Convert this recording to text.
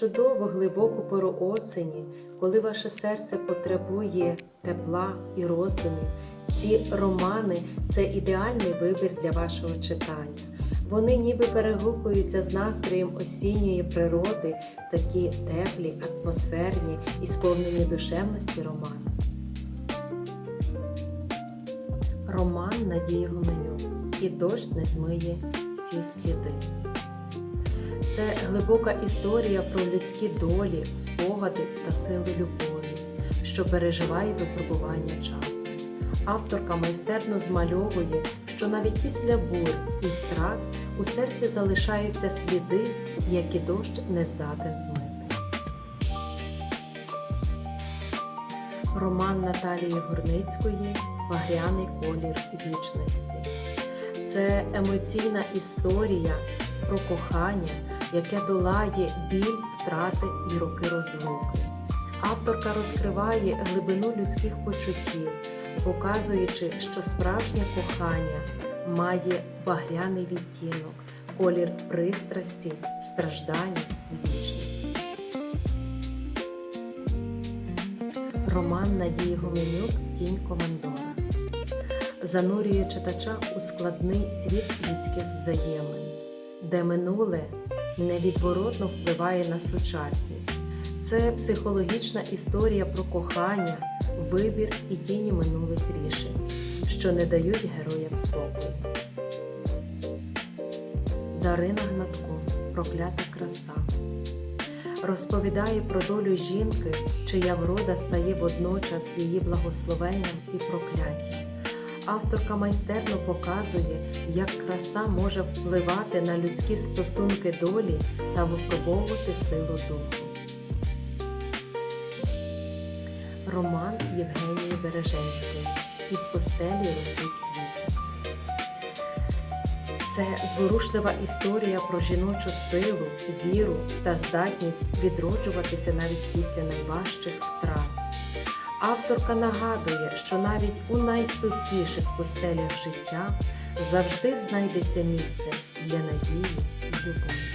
чудову глибоку пору осені, коли ваше серце потребує тепла і роздумів, ці романи це ідеальний вибір для вашого читання. Вони ніби перегукуються з настроєм осінньої природи, такі теплі, атмосферні і сповнені душевності романи. Роман Надії Гуменюк і дощ не змиє всі сліди. Це глибока історія про людські долі, спогади та сили любові, що переживає випробування часу. Авторка майстерно змальовує, що навіть після бур і втрат у серці залишаються сліди, які дощ не здатен змити. Роман Наталії Горницької Багряний колір вічності. Це емоційна історія про кохання, яке долає біль, втрати і роки розлуки. Авторка розкриває глибину людських почуттів, показуючи, що справжнє кохання має багряний відтінок, колір пристрасті, страждання і вічності. Роман Надії Гоменюк Тінь Командора занурює читача у складний світ людських взаємин, де минуле невідворотно впливає на сучасність. Це психологічна історія про кохання, вибір і тіні минулих рішень, що не дають героям спокою. Дарина Гнатко Проклята краса розповідає про долю жінки, чия врода стає водночас її благословенням і прокляттям. Авторка майстерно показує, як краса може впливати на людські стосунки долі та випробовувати силу духу. Роман Євгенії Береженської Під постелі ростуть квіти. Це зворушлива історія про жіночу силу, віру та здатність відроджуватися навіть після найважчих втрат. Авторка нагадує, що навіть у найсухіших постелях життя завжди знайдеться місце для надії і любові.